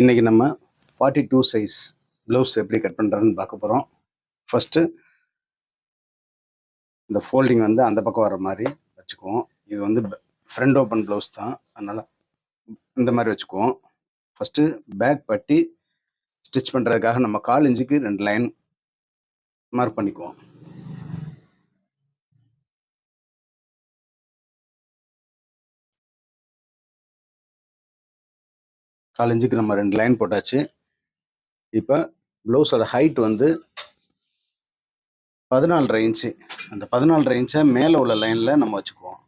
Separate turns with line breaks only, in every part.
இன்றைக்கி நம்ம forty two size blouse எப்படி கட் பண்ணுறதுன்னு பார்க்க போகிறோம் ஃபஸ்ட்டு இந்த ஃபோல்டிங் வந்து அந்த பக்கம் வர மாதிரி வச்சுக்குவோம். இது வந்து ஃப்ரண்ட் ஓப்பன் ப்ளவுஸ் தான். அதனால் இந்த மாதிரி வச்சுக்குவோம். ஃபஸ்ட்டு பேக் பட்டி ஸ்டிச் பண்ணுறதுக்காக நம்ம கால் இஞ்சிக்கு ரெண்டு லைன் மார்க் பண்ணிக்குவோம். கால் இன்ச்சுக்கு நம்ம ரெண்டு லைன் போட்டாச்சு. இப்போ ப்ளவுஸோட ஹைட் வந்து பதினாலரை இன்ச்சு. அந்த பதினாலரை இன்ச்சை மேலே உள்ள லைனில் நம்ம வச்சுக்குவோம்.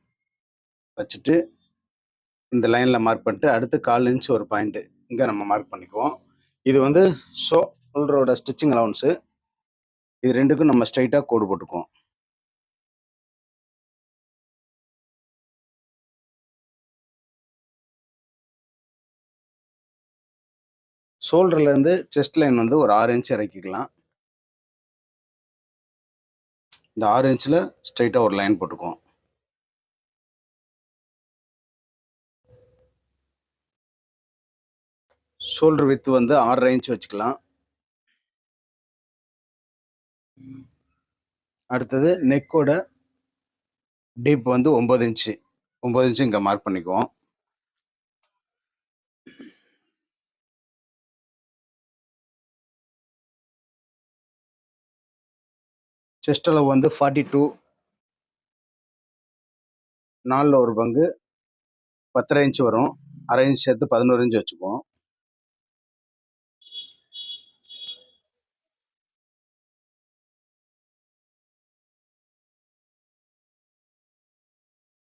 வச்சுட்டு இந்த லைனில் மார்க் பண்ணிட்டு அடுத்து கால் இன்ச் ஒரு பாயிண்ட்டு இங்கே நம்ம மார்க் பண்ணிக்குவோம். இது வந்து ஷோல்டரோட ஸ்டிச்சிங் அலவுன்ஸு இது ரெண்டுக்கும் நம்ம ஸ்ட்ரைட்டாக கோடு போட்டுக்குவோம். ஷோல்டர்லேருந்து செஸ்ட் லைன் வந்து ஒரு ஆறு இன்ச் இறக்கிக்கலாம். இந்த ஆறு இன்ச்சில் ஸ்ட்ரைட்டாக ஒரு லைன் போட்டுக்குவோம். ஷோல்டர் வித்து வந்து ஆறரை இன்ச் வச்சுக்கலாம். அடுத்தது நெக்கோட டீப் வந்து ஒம்பது இன்ச்சு ஒம்பது இன்ச்சு இங்கே மார்க் பண்ணிக்குவோம். செஸ்ட் அளவு வந்து ஃபார்ட்டி டூ நாலில் ஒரு பங்கு. பத்தரை இன்ச்சு வரும். அரை இன்ச் சேர்த்து பதினோரு இன்ச்சு வச்சுக்குவோம்.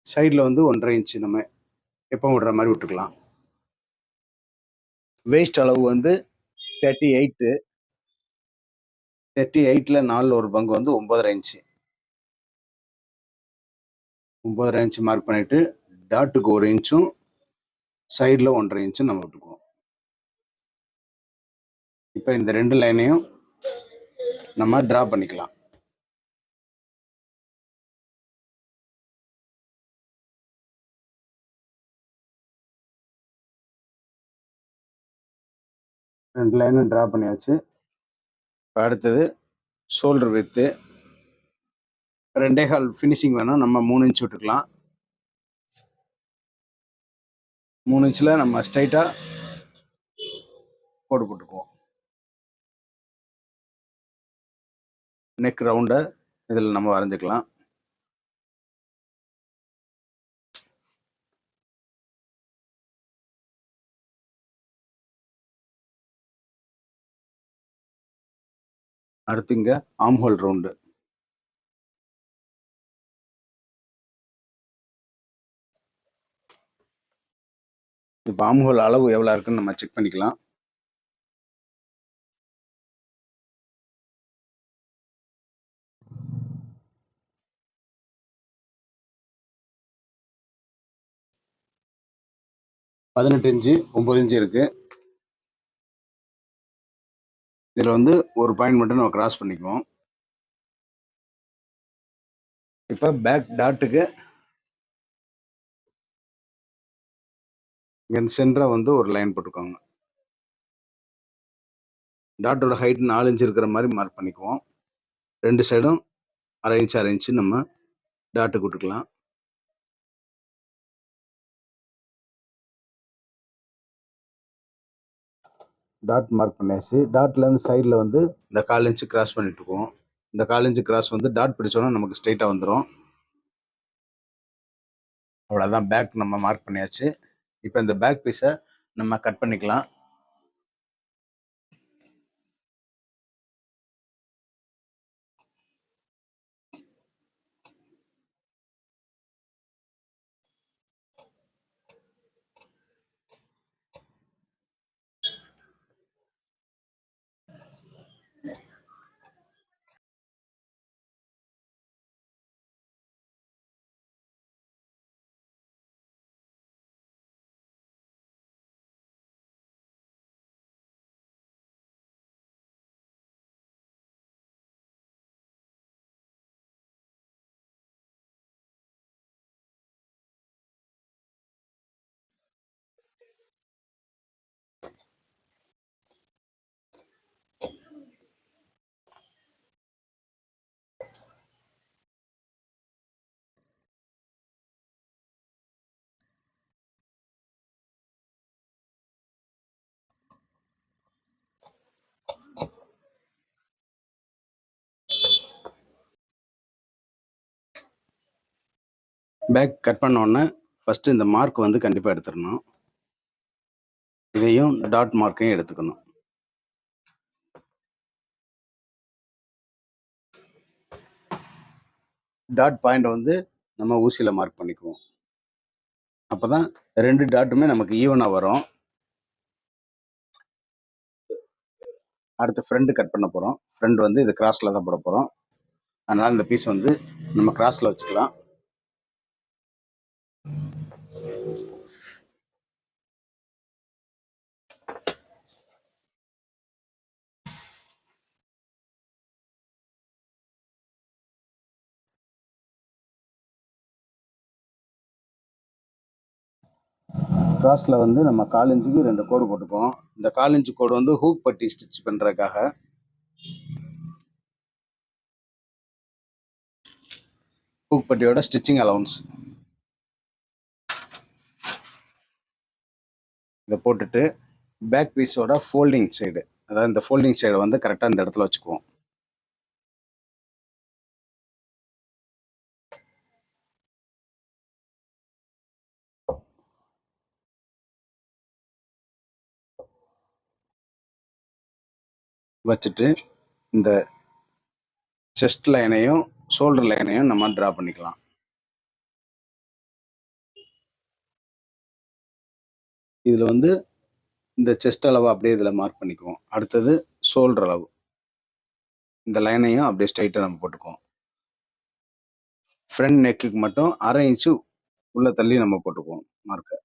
சைடில் வந்து ஒன்றரை இன்ச்சு நம்ம எப்போ விடுற மாதிரி விட்டுக்கலாம். வேஸ்ட் அளவு வந்து தேர்ட்டி எயிட்டு தேர்ட்டி எயிட்டில் நாலில் ஒரு பங்கு வந்து ஒம்பதரை இன்ச்சு ஒம்பதரை இன்ச்சு மார்க் பண்ணிவிட்டு டாட்டுக்கு ஒரு இன்ச்சும் சைடில் ஒன்றரை இன்ச்சும் நம்ம விட்டுக்குவோம். இப்போ இந்த ரெண்டு லைனையும் நம்ம ட்ரா பண்ணிக்கலாம். ரெண்டு லைனும் ட்ரா பண்ணியாச்சு. அடுத்தது ஷோல்டர் வித்து ரெண்டே கால் ஃபினிஷிங் வேணும். நம்ம மூணு இன்ச் விட்டுக்கலாம். மூணு இன்ச்சில் நம்ம ஸ்ட்ரைட்டாக கோடு போட்டுக்குவோம். நெக் ரவுண்டை இதில் நம்ம வரைஞ்சிக்கலாம். அடுத்து இங்கே ஆம்ஹோல் ரவுண்டு இப்போ ஆம்ஹோல் அளவு எவ்வளோ இருக்குன்னு நம்ம செக் பண்ணிக்கலாம். பதினெட்டு இன்ச்சு ஒம்பது இன்ச்சு இருக்குது இதில் வந்து ஒரு பாயிண்ட் மட்டும் நம்ம கிராஸ் பண்ணிக்குவோம். இப்போ பேக் டாட்டுக்கு இங்கே சென்டராக வந்து ஒரு லைன் போட்டுக்கோங்க. டாட்டோட ஹைட் நாலு இன்ச்சு இருக்கிற மாதிரி மார்க் பண்ணிக்குவோம். ரெண்டு சைடும் அரை இன்ச் அரை இன்ச்சு நம்ம டாட்டு கொடுக்கலாம் டாட் மார்க் பண்ணியாச்சு. டாட்லேருந்து சைடில் வந்து இந்த கால் இன்ச்சு கிராஸ் பண்ணிட்டுருக்கோம் இந்த கால் இன்ச்சு கிராஸ் வந்து டாட் பிடிச்சோன்னா நமக்கு ஸ்ட்ரைட்டாக வந்துடும் அவ்வளோதான் பேக் நம்ம மார்க் பண்ணியாச்சு. இப்போ இந்த பேக் பீஸை நம்ம கட் பண்ணிக்கலாம். பேக் கட் பண்ண உடனே ஃபஸ்ட்டு இந்த மார்க் வந்து கண்டிப்பாக எடுத்துடணும். இதையும் டாட் மார்க்கையும் எடுத்துக்கணும். டாட் பாயிண்ட் வந்து நம்ம ஊசியில் மார்க் பண்ணிக்குவோம். அப்போ தான் ரெண்டு டாட்டுமே நமக்கு ஈவனாக வரும். அடுத்து ஃப்ரெண்டு கட் பண்ண போகிறோம் ஃப்ரெண்ட் வந்து இது கிராஸில் தான் போட போகிறோம் அதனால் இந்த பீஸ் வந்து நம்ம கிராஸில் வச்சுக்கலாம். கிராஸில் வந்து நம்ம காலஞ்சுக்கு ரெண்டு கோடு போட்டுக்குவோம் இந்த காலஞ்சு கோடு வந்து ஹூக் பட்டி ஸ்டிச் பண்ணுறதுக்காக ஹூக் பட்டியோட ஸ்டிச்சிங் அலவுன்ஸ் இதை போட்டுட்டு பேக் பீஸோட ஃபோல்டிங் சைடு அதாவது இந்த ஃபோல்டிங் சைடு வந்து கரெக்டாக இந்த இடத்துல வச்சுக்குவோம். வச்சுட்டு இந்த செஸ்ட் லைனையும் ஷோல்டர் லைனையும் நம்ம ட்ரா பண்ணிக்கலாம். இதில் வந்து இந்த செஸ்ட் அளவு அப்படியே இதில் மார்க் பண்ணிக்குவோம். அடுத்தது ஷோல்டர் அளவு. இந்த லைனையும் அப்படியே ஸ்ட்ரைட்டாக நம்ம போட்டுக்குவோம். ஃப்ரண்ட் நெக்குக்கு மட்டும் அரை இன்ச்சு உள்ள தள்ளி நம்ம போட்டுக்குவோம் மார்க்கை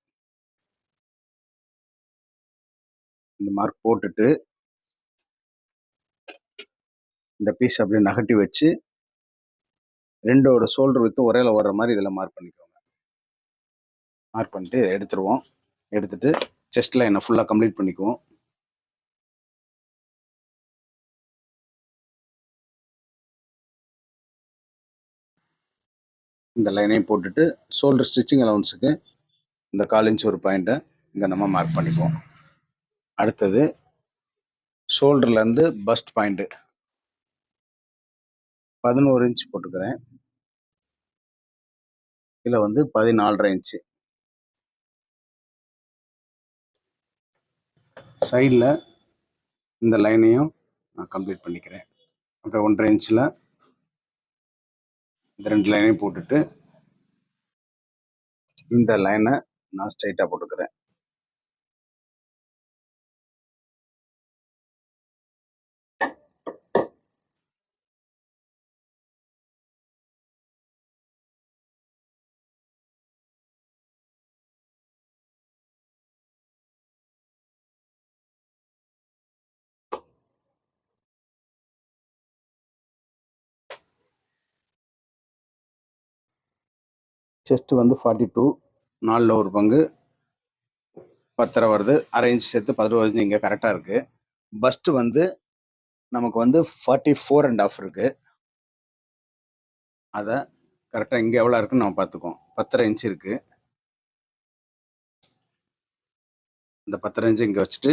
இந்த மார்க் போட்டுட்டு இந்த பீஸ் அப்படியே நகட்டி வச்சு ரெண்டோட ஷோல்டர் வித்து ஒரேல வர்ற மாதிரி இதில் மார்க் பண்ணிக்கோங்க. மார்க் பண்ணிட்டு இதை எடுத்துருவோம். எடுத்துட்டு செஸ்ட் லைனை ஃபுல்லாக கம்ப்ளீட் பண்ணிக்குவோம். இந்த லைனையும் போட்டுட்டு ஷோல்டர் ஸ்டிச்சிங் அலவுன்ஸுக்கு இந்த கால் இன்ச் ஒரு பாயிண்ட்டை இங்கே நம்ம மார்க் பண்ணிக்குவோம். அடுத்தது ஷோல்டர்லேருந்து பஸ்ட் பாயிண்ட்டு பதினோரு இன்ச் போட்டுக்கிறேன். இதில் வந்து பதினாலரை இன்ச்சு சைடில் இந்த லைனையும் நான் கம்ப்ளீட் பண்ணிக்கிறேன். அப்புறம் ஒன்றரை இன்ச்சில் இந்த ரெண்டு லைனையும் போட்டுட்டு இந்த லைனை நான் ஸ்ட்ரைட்டாக போட்டுக்கிறேன். செஸ்ட்டு வந்து ஃபார்ட்டி டூ நாலில் ஒரு பங்கு. பத்தரை வருது. அரை இன்ச் சேர்த்து பதினோரு இன்ச் இங்கே கரெக்டாக இருக்குது பஸ்ட்டு வந்து நமக்கு வந்து ஃபார்ட்டி ஃபோர் அண்ட் ஆஃப் இருக்குது அதை கரெக்டாக இங்கே எவ்வளோ இருக்குன்னு நம்ம பார்த்துக்குவோம். பத்தரை இன்ச் இருக்குது இந்த பத்தரை இன்ச்சு இங்கே வச்சுட்டு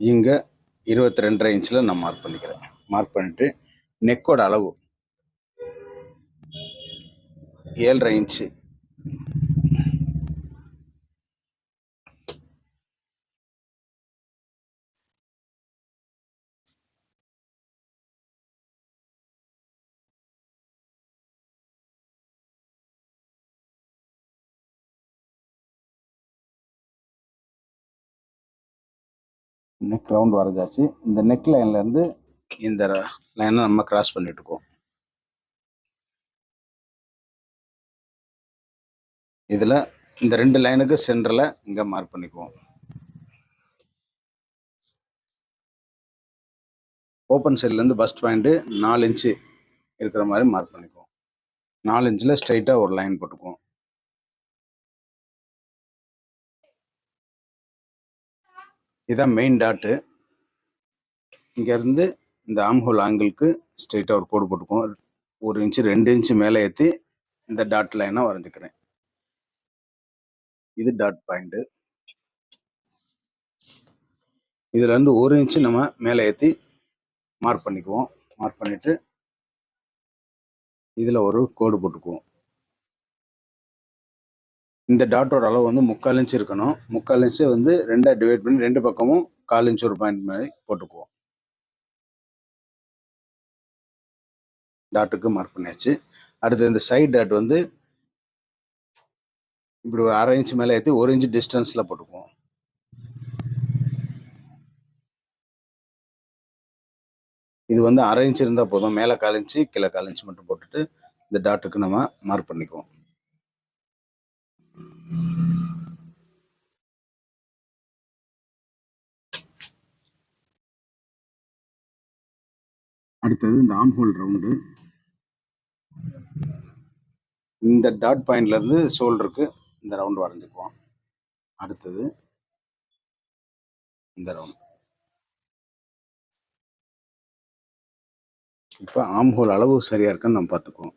இங்கே இருபத்தி ரெண்டரை இன்ச்சில் நான் மார்க் பண்ணிக்கிறேன். மார்க் பண்ணிவிட்டு நெக்கோட அளவு ஏழரை இன்ச்சு நெக் ரவுண்ட் வரைஞ்சாச்சு இந்த நெக் லைன்லேருந்து இந்த லைனை நம்ம கிராஸ் பண்ணிட்டுருக்கோம் இதில் இந்த ரெண்டு லைனுக்கு சென்டரில் இங்கே மார்க் பண்ணிக்குவோம். ஓப்பன் சைட்லேருந்து பஸ்ட் பாயிண்ட்டு நாலு இன்ச்சு இருக்கிற மாதிரி மார்க் பண்ணிக்குவோம். நாலு இன்ச்சில் ஸ்ட்ரைட்டாக ஒரு லைன் போட்டுக்குவோம். இதான் மெயின் டாட்டு இங்கேருந்து இந்த ஆம்ஹோல் ஆங்கிளுக்கு ஸ்ட்ரெயிட்டாக ஒரு கோடு போட்டுக்குவோம் ஒரு இன்ச்சு ரெண்டு இன்ச்சு மேலே ஏற்றி இந்த டாட் லைனாக வரைஞ்சிக்கிறேன். இது டாட் பாயிண்ட்டு இதுலேருந்து ஒரு இன்ச்சு நம்ம மேலே ஏற்றி மார்க் பண்ணிக்குவோம். மார்க் பண்ணிட்டு இதில் ஒரு கோடு போட்டுக்குவோம். இந்த டாட்டோட அளவு வந்து முக்கால் இன்ச் இருக்கணும். முக்கால் இன்ச்சு வந்து ரெண்டாக டிவைட் பண்ணி ரெண்டு பக்கமும் கால் இன்ச்சு ஒரு பாயிண்ட் மாதிரி போட்டுக்குவோம். டாட்டுக்கு மார்க் பண்ணியாச்சு. அடுத்து இந்த சைட் டாட் வந்து இப்படி ஒரு அரை இன்ச் மேலே ஏற்றி ஒரு இன்ச் டிஸ்டன்ஸில் போட்டுக்குவோம். இது வந்து அரை இன்ச் இருந்தால் போதும். மேலே கால் இன்ச்சு கீழே கால் இன்ச்சு மட்டும் போட்டுட்டு இந்த டாட்டுக்கு நம்ம மார்க் பண்ணிக்குவோம். அடுத்தது இந்த ஆம் ஹோல் ரவுண்டு இந்த டாட் பாயிண்ட்ல இருந்து ஷோல்டருக்கு இந்த ரவுண்ட் வரைஞ்சிக்குவோம். அடுத்தது இந்த ரவுண்ட் இப்போ ஆம் ஹோல் அளவு சரியா இருக்குன்னு நம்ம பார்த்துக்குவோம்.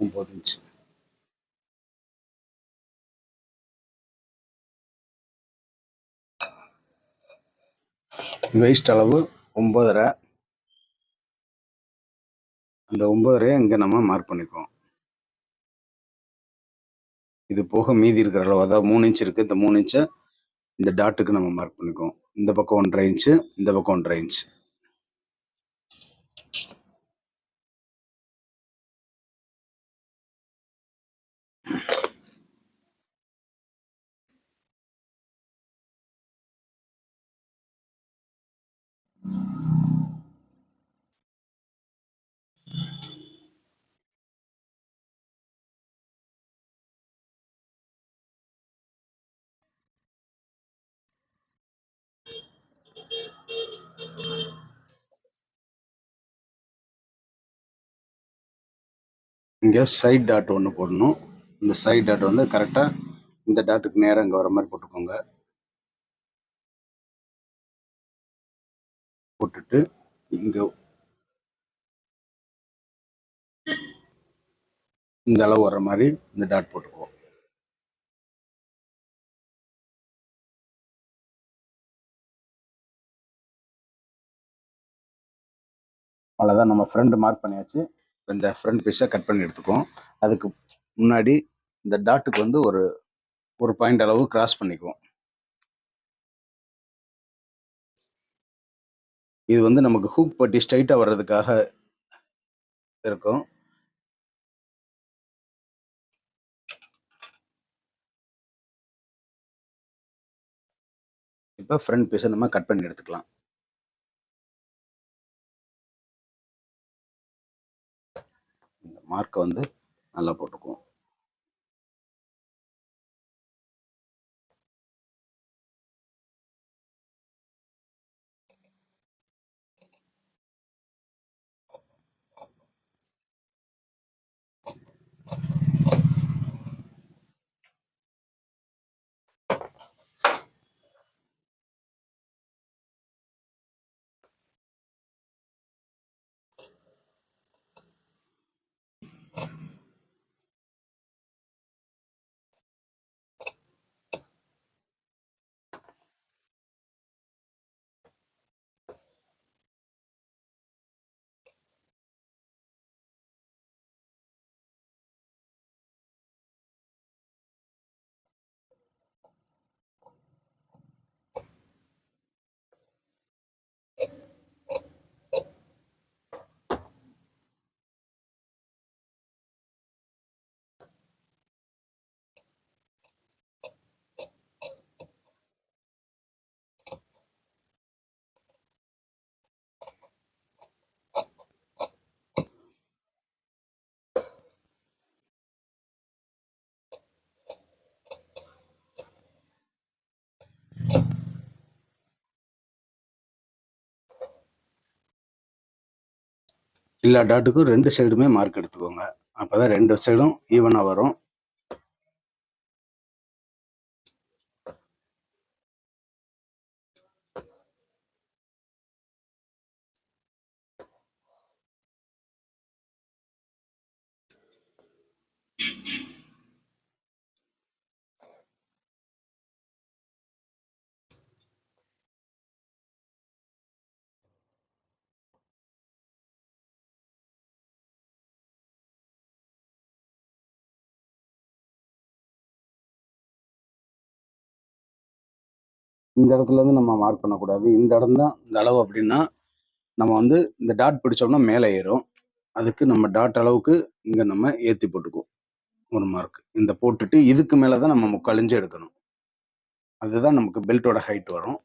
ஒம்பது இன்ச்சு வேஸ்ட் அளவு ஒம்பதரை. அந்த ஒம்பதரையை இங்கே நம்ம மார்க் பண்ணிக்குவோம். இது போக மீதி இருக்கிற அளவு அதாவது மூணு இன்ச் இருக்குது இந்த மூணு இன்ச்சை இந்த டாட்டுக்கு நம்ம மார்க் பண்ணிக்குவோம். இந்த பக்கம் ஒன்றரை இன்ச்சு இந்த பக்கம் ஒன்றரை இன்ச் இங்கே சைட் டாட் ஒன்று போடணும். இந்த சைட் டாட் வந்து கரெக்டாக இந்த டாட்டுக்கு நேராக இங்கே வர மாதிரி போட்டுக்கோங்க. போட்டுட்டு இங்கே இந்த அளவு வர மாதிரி இந்த டாட் போட்டுக்குவோம் அவ்வளோதான் நம்ம ஃப்ரெண்டு மார்க் பண்ணியாச்சு. இந்த ஃப்ரண்ட் பீஸை கட் பண்ணி எடுத்துக்குவோம். அதுக்கு முன்னாடி இந்த டாட்டுக்கு வந்து ஒரு ஒரு பாயிண்ட் அளவு கிராஸ் பண்ணிக்குவோம். இது வந்து நமக்கு ஹூக் பட்டி ஸ்ட்ரைட்டாக வர்றதுக்காக இருக்கும். இப்போ ஃப்ரண்ட் பீஸை நம்ம கட் பண்ணி எடுத்துக்கலாம். மார்க்கை வந்து நல்லா போட்டுக்குவோம். எல்லா டாட்டுக்கும் ரெண்டு சைடுமே மார்க் எடுத்துக்கோங்க. அப்போ தான் ரெண்டு சைடும் ஈவனாக வரும். இந்த இடத்துல இருந்து நம்ம மார்க் பண்ணக்கூடாது. இந்த இடம் தான் இந்த அளவு அப்படின்னா நம்ம வந்து இந்த டாட் பிடிச்சோம்னா மேலே ஏறும். அதுக்கு நம்ம டாட் அளவுக்கு இங்கே நம்ம ஏற்றி போட்டுக்குவோம். ஒரு மார்க் இந்த போட்டுட்டு இதுக்கு மேலே தான் நம்ம முக்காலிஞ்சு எடுக்கணும். அதுதான் நமக்கு பெல்ட்டோட ஹைட் வரும்.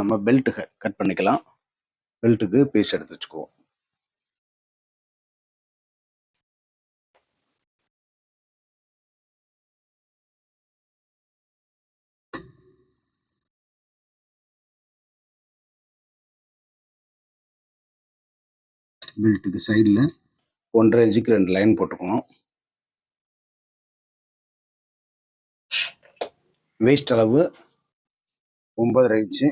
நம்ம பெல்ட்டு கட் பண்ணிக்கலாம். பெல்ட்டுக்கு பீஸ் எடுத்து வச்சுக்குவோம். பெல்ட்டுக்கு சைடில் ஒன்றரை இன்ச்சுக்கு ரெண்டு லைன் போட்டுக்கணும். வேஸ்ட் அளவு ஒன்பதரை இன்ச்சு.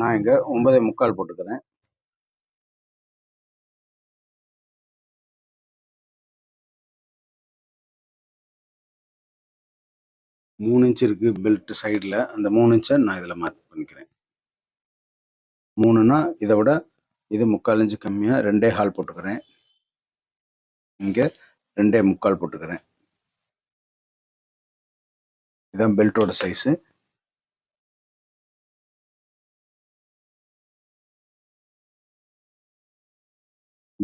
நான் இங்கே ஒன்பதே முக்கால் போட்டுக்கிறேன். மூணு இன்ச் இருக்கு பெல்ட் சைடில் அந்த மூணு இன்ச்சை நான் இதில் மார்க் பண்ணிக்கிறேன். மூணுன்னா இதை விட இது முக்கால் இன்ச்சு கம்மியாக ரெண்டே ஹால் போட்டுக்கிறேன். இங்கே ரெண்டே முக்கால் போட்டுக்கிறேன். இதான் பெல்ட்டோட சைஸு.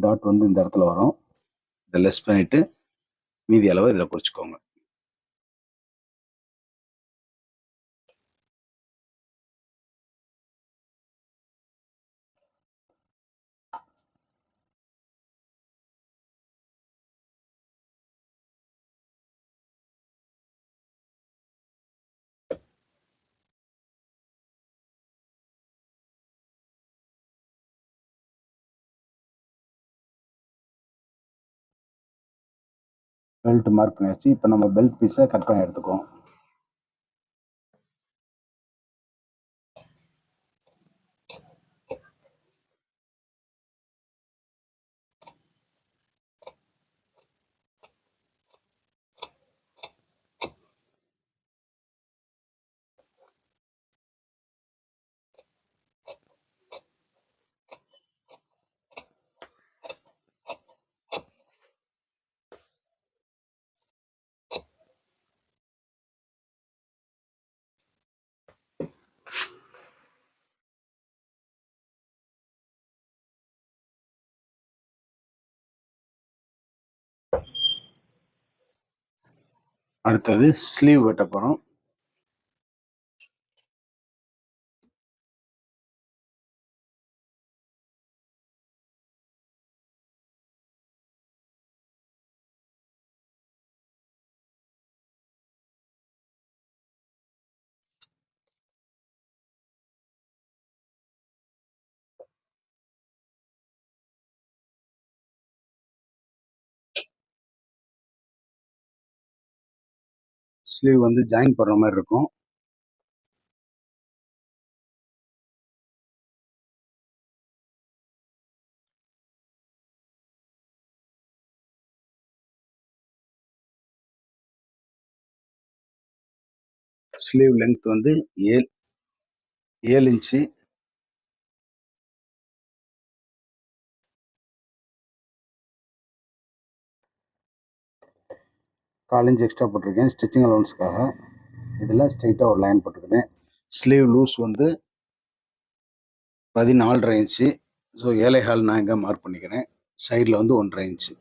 டாட் வந்து இந்த இடத்துல வரும். இதை லெஸ் பண்ணிவிட்டு மீதி அளவை இதில் குறிச்சிக்கோங்க. பெல்ட் மார்க் பண்ணியாச்சு. இப்போ நம்ம பெல்ட் பீஸை கட் பண்ணி எடுத்துக்குவோம். அடுத்தது ஸ்லீவ் வெட்ட போகிறோம் ஸ்லீவ் வந்து ஜாயின் பண்ணுற மாதிரி இருக்கும். ஸ்லீவ் லென்த் வந்து ஏழு ஏழு இன்ச்சு கால் எக்ஸ்ட்ரா போட்டிருக்கேன் ஸ்டிச்சிங் அலௌன்ஸ்க்காக இதில் ஸ்ட்ரைட்டாக ஒரு லைன் போட்டுக்கிறேன் ஸ்லீவ் லூஸ் வந்து பதினாலரை இன்ச்சு ஸோ ஏழை ஹால் நான் இங்கே மார்க் பண்ணிக்கிறேன். சைடில் வந்து ஒன்றரை இன்ச்சு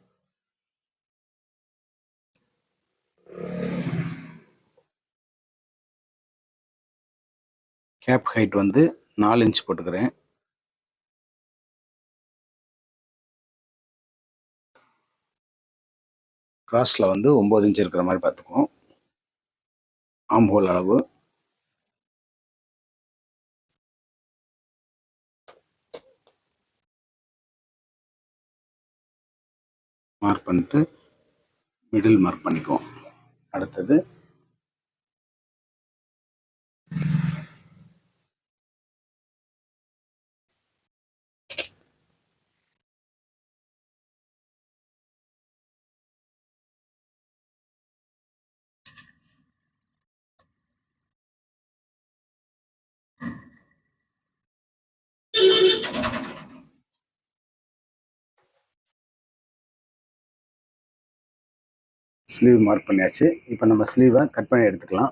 கேப் ஹைட் வந்து நாலு இன்ச் போட்டுக்கிறேன். கிராஸில் வந்து ஒம்பது இன்ச் இருக்கிற மாதிரி பார்த்துக்குவோம். ஆம் ஹோல் அளவு. மார்க் பண்ணிட்டு மிடில் மார்க் பண்ணிக்குவோம். அடுத்தது ஸ்லீவ் மார்க் பண்ணியாச்சு. இப்போ நம்ம ஸ்லீவை கட் பண்ணி எடுத்துக்கலாம்.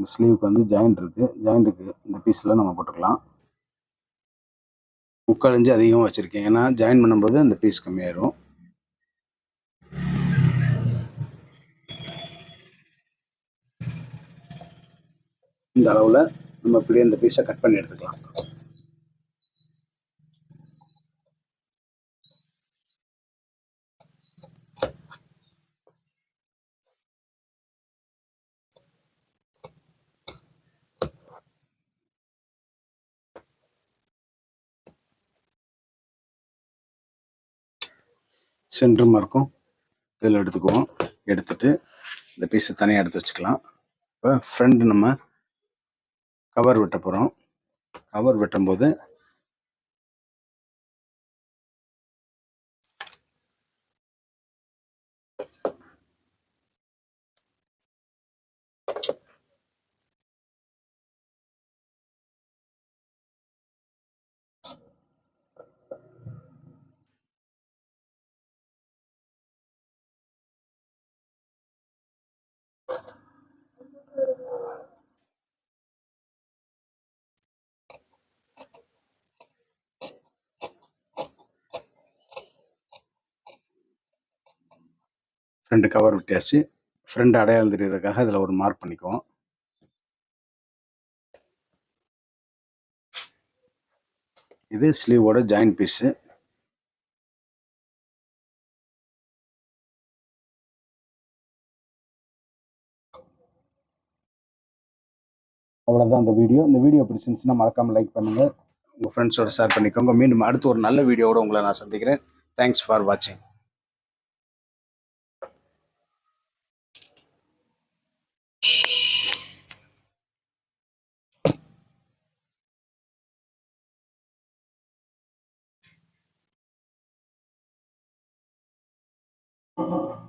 இந்த ஸ்லீவுக்கு வந்து ஜாயிண்ட் இருக்குது ஜாயிண்ட்டுக்கு இந்த பீஸில் நம்ம போட்டுக்கலாம். முக்கால் இன்ச்சு அதிகமாக வச்சுருக்கேன். ஏன்னா ஜாயின் பண்ணும்போது அந்த பீஸ் கம்மியாயிரும். இந்த அளவில் நம்ம இப்படியே இந்த பீஸை கட் பண்ணி எடுத்துக்கலாம். சென்டருமா மார்க்கும் இதில் எடுத்துக்குவோம். எடுத்துட்டு இந்த பீஸை தனியாக எடுத்து வச்சுக்கலாம். இப்போ ஃப்ரண்ட் நம்ம கவர் வெட்ட போகிறோம் கவர் வெட்டும்போது ரெண்டு கவர் விட்டியாச்சு ஃப்ரெண்ட் அடையாளம் தெரியறதுக்காக இதில் ஒரு மார்க் பண்ணிக்குவோம். இது ஸ்லீவோட ஜாயின் பீஸு அவ்வளோதான் இந்த வீடியோ இந்த வீடியோ பிடிச்சிருந்துச்சுன்னா மறக்காமல் லைக் பண்ணுங்கள் உங்கள் ஃப்ரெண்ட்ஸோட ஷேர் பண்ணிக்கோங்க. மீண்டும் அடுத்து ஒரு நல்ல வீடியோவோட உங்களை நான் சந்திக்கிறேன். தேங்க்ஸ் ஃபார் வாட்சிங் Uh-huh.